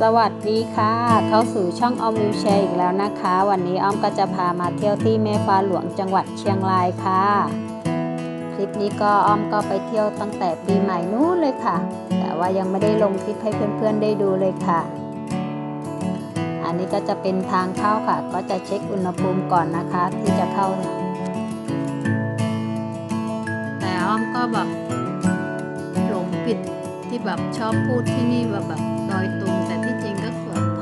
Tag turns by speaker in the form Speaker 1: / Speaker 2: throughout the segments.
Speaker 1: สวัสดีค่ะ เข้าสู่ช่องออมวิวแชร์อีกแล้วนะคะ วันนี้อ้อมก็จะพามาเที่ยวที่แม่ฟ้าหลวงจังหวัดเชียงรายค่ะ คลิปนี้ก็อ้อมก็ไปเที่ยวตั้งแต่ปีใหม่นู้นเลยค่ะ แต่ว่ายังไม่ได้ลงคลิปให้เพื่อนๆได้ดูเลยค่ะ อันนี้ก็จะเป็นทางเข้าค่ะ ก็จะเช็คอุณหภูมิก่อนนะคะ ที่จะเข้า แต่อ้อมก็แบบหลงผิดที่แบบชอบพูดที่นี่แบบแบบดอยตุง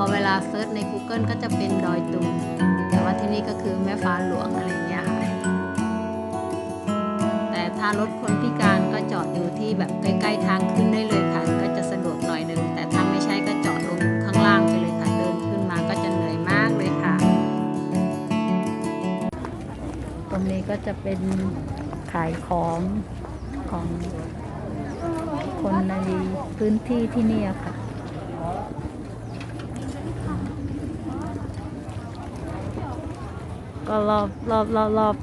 Speaker 1: อพอเวลาเซิร์ชใน Google ก็จะเป็นดอยตุง แต่ว่าที่นี่ก็คือแม่ฟ้าหลวงอะไรเงี้ยค่ะ แต่ถ้ารถคนพิการก็จอดอยู่ที่แบบใกล้ๆทางขึ้นได้เลยค่ะ ก็จะสะดวกหน่อยนึง แต่ถ้าไม่ใช่ก็จอดลงข้างล่างไปเลยค่ะ เดินขึ้นมาก็จะเหนื่อยมากเลยค่ะ ตรงนี้ก็จะเป็นขายของของคนในพื้นที่ที่นี่ค่ะ ก็รอบรอบรอบรอบ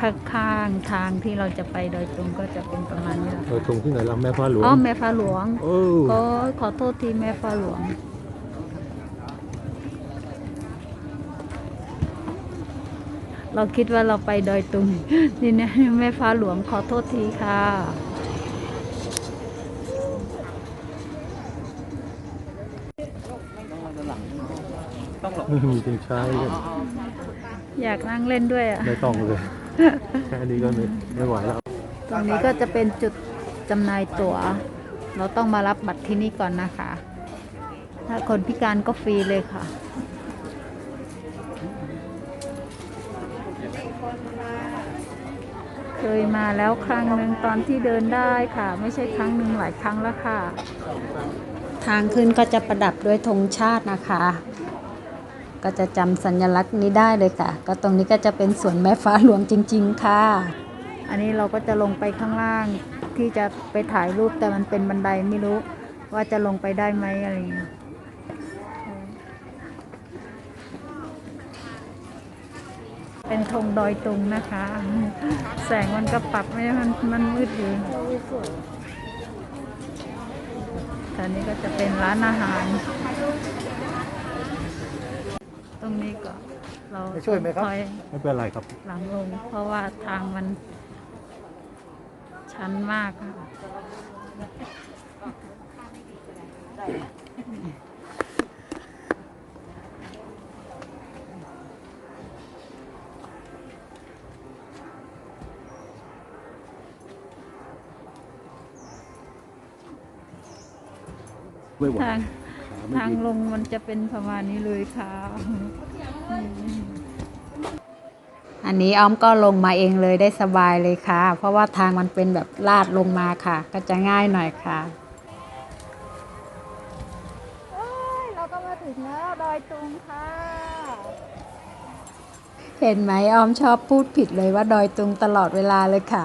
Speaker 1: ข้างๆทางที่เราจะไปโดยตรงก็จะเป็นประมาณนี้แหละ
Speaker 2: เราตรงที่ไหนเราแม่ฟ้าหลวง
Speaker 1: อ๋อแม่ฟ้าหลวง
Speaker 2: โอ้
Speaker 1: ก็ขอโทษทีแม่ฟ้าหลวง เราคิดว่าเราไปดอยตุงนี่นะแม่ฟ้าหลวงขอโทษทีค่ะ
Speaker 2: ไม่มีจริงใช้กัน
Speaker 1: อยากนั่งเล่นด้วยอะ
Speaker 2: ไม่ต้องเลยแค่นี้ก็ไม่ไม่ไหวแล้ว
Speaker 1: ตรงนี้ก็จะเป็นจุดจำหน่ายตั๋ว เราต้องมารับบัตรที่นี่ก่อนนะคะ ถ้าคนพิการก็ฟรีเลยค่ะ เคยมาแล้วครั้งหนึ่งตอนที่เดินได้ค่ะ ไม่ใช่ครั้งหนึ่งหลายครั้งแล้วค่ะ ทางขึ้นก็จะประดับด้วยธงชาตินะคะ ก็จะจำสัญลักษณ์นี้ได้เลยค่ะ ก็ตรงนี้ก็จะเป็นสวนแม่ฟ้าหลวงจริง ๆ ค่ะ อันนี้เราก็จะลงไปข้างล่างที่จะไปถ่ายรูปแต่มันเป็นบันไดไม่รู้ ว่าจะลงไปได้ไหมอะไรอย่างเงี้ยเป็นธงดอยตุงนะคะ แสงมันก็ปรับไม่ให้มันมันมืดอยู่ตอนนี้ก็จะเป็นร้านอาหาร รงนี้ก็เรา
Speaker 2: ไปช่วยไหมครับ
Speaker 1: อย
Speaker 2: ไม่เป็นไรครับ
Speaker 1: หลังลง เพราะว่าทางมัน ชันมากค่ะทาง
Speaker 2: ขาไม่
Speaker 1: ทาง
Speaker 2: ดี
Speaker 1: ลงมันจะเป็นประมาณนี้เลยค่ะ อันนี้อ้อมก็ลงมาเองเลยได้สบายเลยค่ะ เพราะว่าทางมันเป็นแบบลาดลงมาค่ะ ก็จะง่ายหน่อยค่ะ
Speaker 3: เราก็มาถึงแล้วดอยตุงค่ะ
Speaker 1: เห็นไหมอ้อมชอบพูดผิดเลยว่าดอยตุงตลอดเวลาเลยค่ะ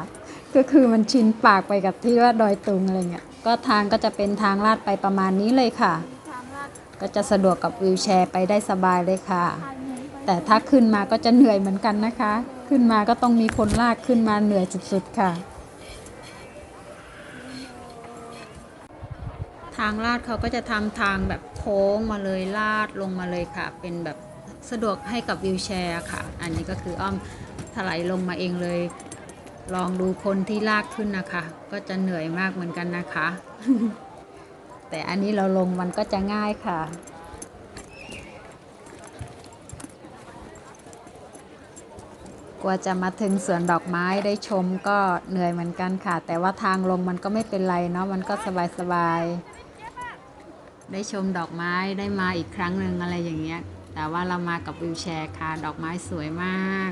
Speaker 1: ก็คือมันชินปากไปกับที่ว่าดอยตุงอะไรเงี้ยก็ทางก็จะเป็นทางลาดไปประมาณนี้เลยค่ะ
Speaker 3: ทางลาด
Speaker 1: ก็จะสะดวกกับวิวแชร์ไปได้สบายเลยค่ะ แต่ถ้าขึ้นมาก็จะเหนื่อยเหมือนกันนะคะ ขึ้นมาก็ต้องมีคนลากขึ้นมาเหนื่อยสุดๆค่ะ ทางลาดเขาก็จะทำทางแบบโค้งมาเลยลาดลงมาเลยค่ะ เป็นแบบสะดวกให้กับวิวแชร์ค่ะ อันนี้ก็คืออ้อมถลายลงมาเองเลย ลองดูคนที่ลากขึ้นนะคะ ก็จะเหนื่อยมากเหมือนกันนะคะ แต่อันนี้เราลงมันก็จะง่ายค่ะ กว่าจะมาถึงสวนดอกไม้ได้ชมก็เหนื่อยเหมือนกันค่ะ แต่ว่าทางลงมันก็ไม่เป็นไรเนาะมันก็สบายๆ ได้ชมดอกไม้ได้มาอีกครั้งหนึ่งอะไรอย่างเงี้ย แต่ว่าเรามากับวิวแชร์ค่ะ ดอกไม้สวยมาก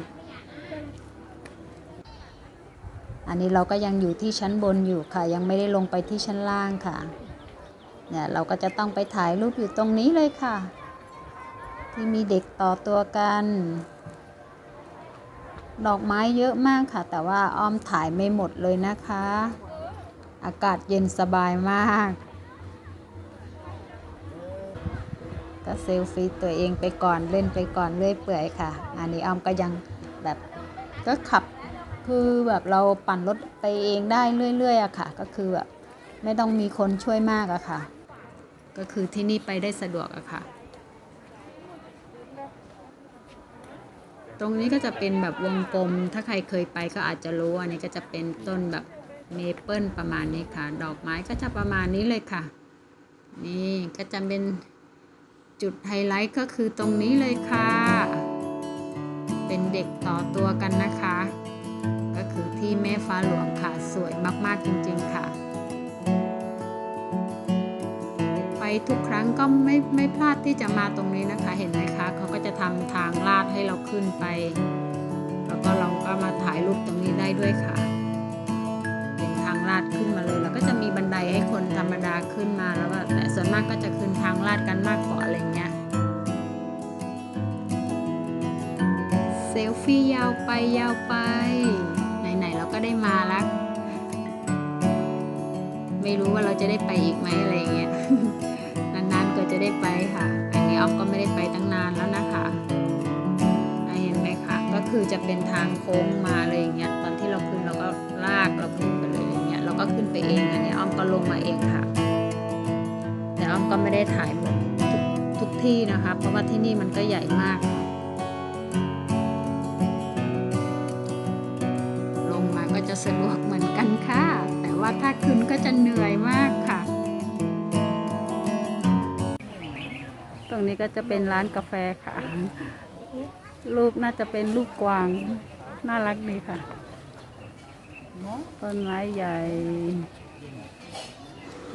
Speaker 1: อันนี้เราก็ยังอยู่ที่ชั้นบนอยู่ค่ะ ยังไม่ได้ลงไปที่ชั้นล่างค่ะ เนี่ยเราก็จะต้องไปถ่ายรูปอยู่ตรงนี้เลยค่ะ ที่มีเด็กต่อตัวกัน ดอกไม้เยอะมากค่ะ แต่ว่าอ้อมถ่ายไม่หมดเลยนะคะ อากาศเย็นสบายมากก็เซลฟี่ตัวเองไปก่อนเล่นไปก่อนเรื่อยเปื่อยค่ะ อันนี้อ้อมก็ยังแบบก็ขับคือแบบเราปั่นรถไปเองได้เรื่อยๆอะค่ะ ก็คือแบบไม่ต้องมีคนช่วยมากอะค่ะ ก็คือที่นี่ไปได้สะดวกอะค่ะ ตรงนี้ก็จะเป็นแบบวงกลม ถ้าใครเคยไปก็อาจจะรู้ อันนี้ก็จะเป็นต้นแบบเมเปิลประมาณนี้ค่ะ ดอกไม้ก็จะประมาณนี้เลยค่ะ นี่ก็จะเป็นจุดไฮไลท์ก็คือตรงนี้เลยค่ะ เป็นเด็กต่อตัวกันนะคะ ก็คือที่แม่ฟ้าหลวงค่ะ สวยมากๆจริง ๆ ค่ะ ไปทุกครั้งก็ไม่ไม่พลาดที่จะมาตรงนี้นะคะ เห็นไหมคะเขาก็จะทำทางลาดให้เราขึ้นไป แล้วก็เราก็มาถ่ายรูปตรงนี้ได้ด้วยค่ะ เป็นทางลาดขึ้นมาเลยแล้วก็จะมีบันไดให้คนธรรมดาขึ้นมาแล้วก็แต่ส่วนมากก็จะขึ้นทางลาดกันมากกว่าอะไรเงี้ยเซลฟี่ยาวไปยาวไป ไหนๆเราก็ได้มาแล้วไม่รู้ว่าเราจะได้ไปอีกไหมอะไรเงี้ย ไม่ได้ไปตั้งนานแล้วนะคะอะเห็นไหมคะก็คือจะเป็นทางโค้งมาเลยอย่างเงี้ยตอนที่เราขึ้นเราก็ลากเราขึ้นไปเลยอย่างเงี้ยเราก็ขึ้นไปเองอันนี้อ้อมก็ลงมาเองค่ะ แต่อ้อมก็ไม่ได้ถ่ายหมดทุกทุกที่นะคะ เพราะว่าที่นี่มันก็ใหญ่มาก ลงมาก็จะสะดวกเหมือนกันค่ะ แต่ว่าถ้าขึ้นก็จะเหนื่อยมากค่ะ รงนี้ก็จะเป็นร้านกาแฟค่ะ รูปน่าจะเป็นรูปกวาง น่ารักดีค่ะต้นไม้ใหญ่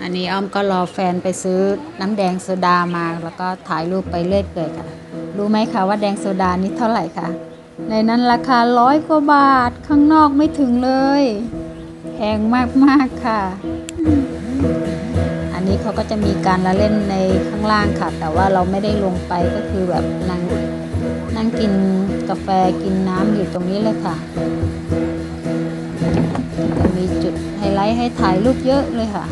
Speaker 1: อันนี้อ้อมก็รอแฟนไปซื้อน้ำแดงโซดามา แล้วก็ถ่ายรูปไปเรื่อยเปื่อยค่ะ รู้ไหมคะว่าแดงโซดานี่เท่าไหร่คะในนั้นราคาร้อยกว่าบาทข้างนอกไม่ถึงเลย แพงมากๆค่ะ นนี้เขาก็จะมีการละเล่นในข้างล่างค่ะ แต่ว่าเราไม่ได้ลงไปก็คือแบบนั่งนั่งกินกาแฟกินน้ำอยู่ตรงนี้เลยค่ะจะมีจุดไฮไลท์ให้ถ่ายรูปเยอะเลยค่ะ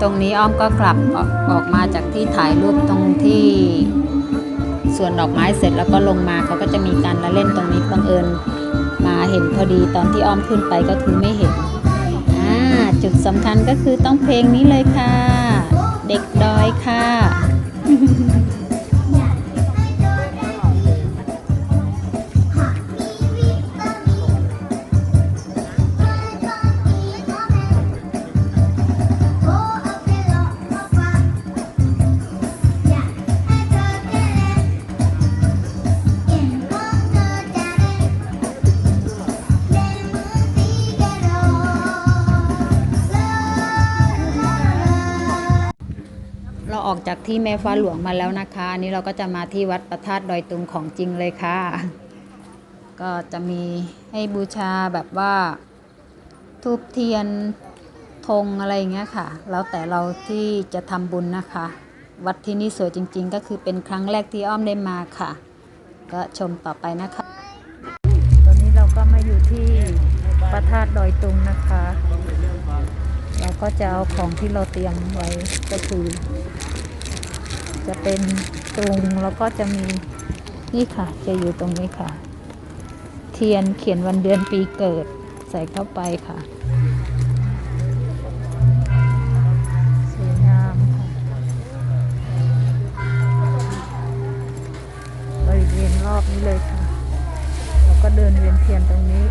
Speaker 1: ตรงนี้อ้อมก็กลับออกออกมาจากที่ถ่ายรูปตรงที่สวนดอกไม้เสร็จแล้วก็ลงมาเขาก็จะมีการละเล่นตรงนี้บังเอิญมาเห็นพอดีตอนที่อ้อมขึ้นไปก็คือไม่เห็นจุดสำคัญก็คือต้องเพลงนี้เลยค่ะ เด็กดอยค่ะ เราออกจากที่แม่ฟ้าหลวงมาแล้วนะคะอันนี้เราก็จะมาที่วัดประธาตดอยตุงของจริงเลยค่ะ ก็จะมีให้บูชาแบบว่าทูบเทียนธงอะไรอย่างเงี้ยค่ะ แล้วแต่เราที่จะทำบุญนะคะ วัดที่นี่สวยจริง ๆ ก็คือเป็นครั้งแรกที่อ้อมได้มาค่ะ ก็ชมต่อไปนะคะ ตอนนี้เราก็มาอยู่ที่พระธาตุดอยตุงนะคะ เราก็จะเอาของที่เราเตรียมไว้ก็คือ จะเป็นตรงแล้วก็จะมีนี่ค่ะ จะอยู่ตรงนี้ค่ะ เทียนเขียนวันเดือนปีเกิด ใส่เข้าไปค่ะสวยงามค่ะบริเวณรอบนี้เลยค่ะ แล้วก็เดินเวียนเทียนตรงนี้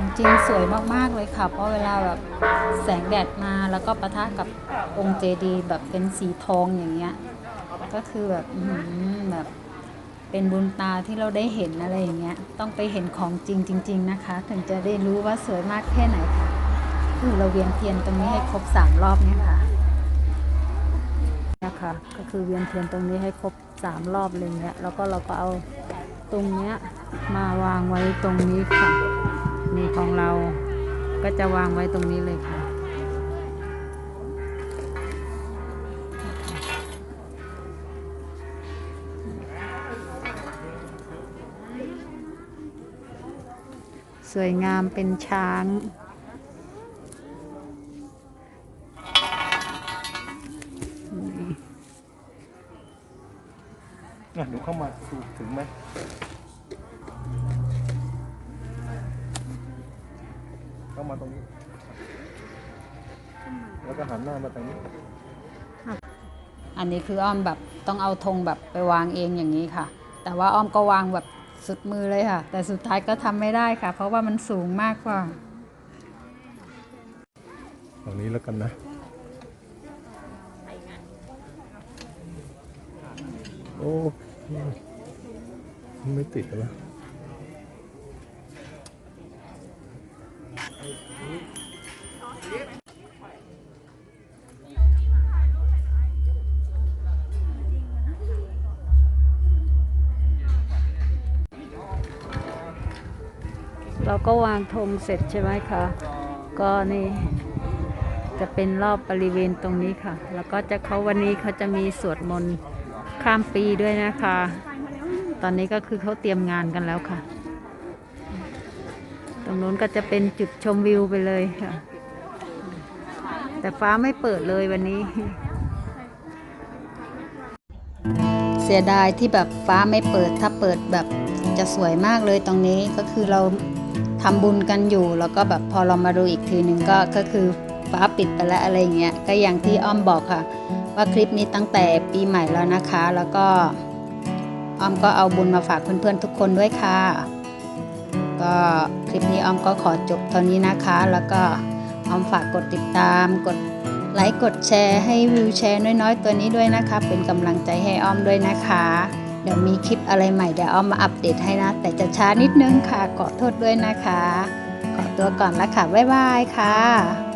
Speaker 1: ของจริงสวยมากๆเลยค่ะ เพราะเวลาแบบแสงแดดมาแล้วก็ประทะกับองค์เจดีย์แบบเป็นสีทองอย่างเงี้ย ก็คือแบบแบบเป็นบุญตาที่เราได้เห็นอะไรอย่างเงี้ย ต้องไปเห็นของจริงจริง ๆ นะคะ ถึงจะได้รู้ว่าสวยมากแค่ไหนค่ะคือเราเวียนเทียนตรงนี้ให้ครบสามรอบเนี่ยค่ะนะคะก็คือเวียนเทียนตรงนี้ให้ครบสามรอบเลยเนี้ยแล้วก็เราก็เอาตรงเนี้ยมาวางไว้ตรงนี้ค่ะ นี่ของเราก็จะวางไว้ตรงนี้เลยค่ะสวยงามเป็นช้าง
Speaker 2: อะหนูเข้ามาดูถึงไหม เข้ามาตรงนี้ แล้วก็หันหน้ามาทางนี้
Speaker 1: อันนี้คืออ้อมแบบต้องเอาธงแบบไปวางเองอย่างนี้ค่ะ แต่ว่าอ้อมก็วางแบบสุดมือเลยค่ะ แต่สุดท้ายก็ทำไม่ได้ค่ะ เพราะว่ามันสูงมากกว่า
Speaker 2: ตรงนี้แล้วกันนะโอ้ไม่ติดเลยว
Speaker 1: ก็วางธงเสร็จใช่ไหมคะ ก็นี่จะเป็นรอบบริเวณตรงนี้ค่ะ แล้วก็จะเขาวันนี้เขาจะมีสวดมนต์ข้ามปีด้วยนะคะ ตอนนี้ก็คือเขาเตรียมงานกันแล้วค่ะ ตรงนู้นก็จะเป็นจุดชมวิวไปเลยค่ะ แต่ฟ้าไม่เปิดเลยวันนี้ เสียดายที่แบบฟ้าไม่เปิด ถ้าเปิดแบบจะสวยมากเลยตรงนี้ก็คือเรา ทำบุญกันอยู่ แล้วก็แบบพอเรามาดูอีกทีหนึ่งก็ก็คือฟ้าปิดไปแล้วอะไรเงี้ยก็อย่างที่อ้อมบอกค่ะ ว่าคลิปนี้ตั้งแต่ปีใหม่แล้วนะคะ แล้วก็อ้อมก็เอาบุญมาฝากเพื่อนๆทุกคนด้วยค่ะ ก็คลิปนี้อ้อมก็ขอจบเท่านี้นะคะ แล้วก็อ้อมฝากกดติดตามกดไลค์กดแชร์ให้วิวแชร์น้อยๆ ตัวนี้ด้วยนะคะ เป็นกำลังใจให้อ้อมด้วยนะคะ ดี๋ยวมีคลิปอะไรใหม่เดี๋ยวเอามาอัปเดตให้นะ แต่จะช้านิดนึงค่ะ ขอโทษด้วยนะคะ ขอตัวก่อนละค่ะ บ๊ายบายค่ะ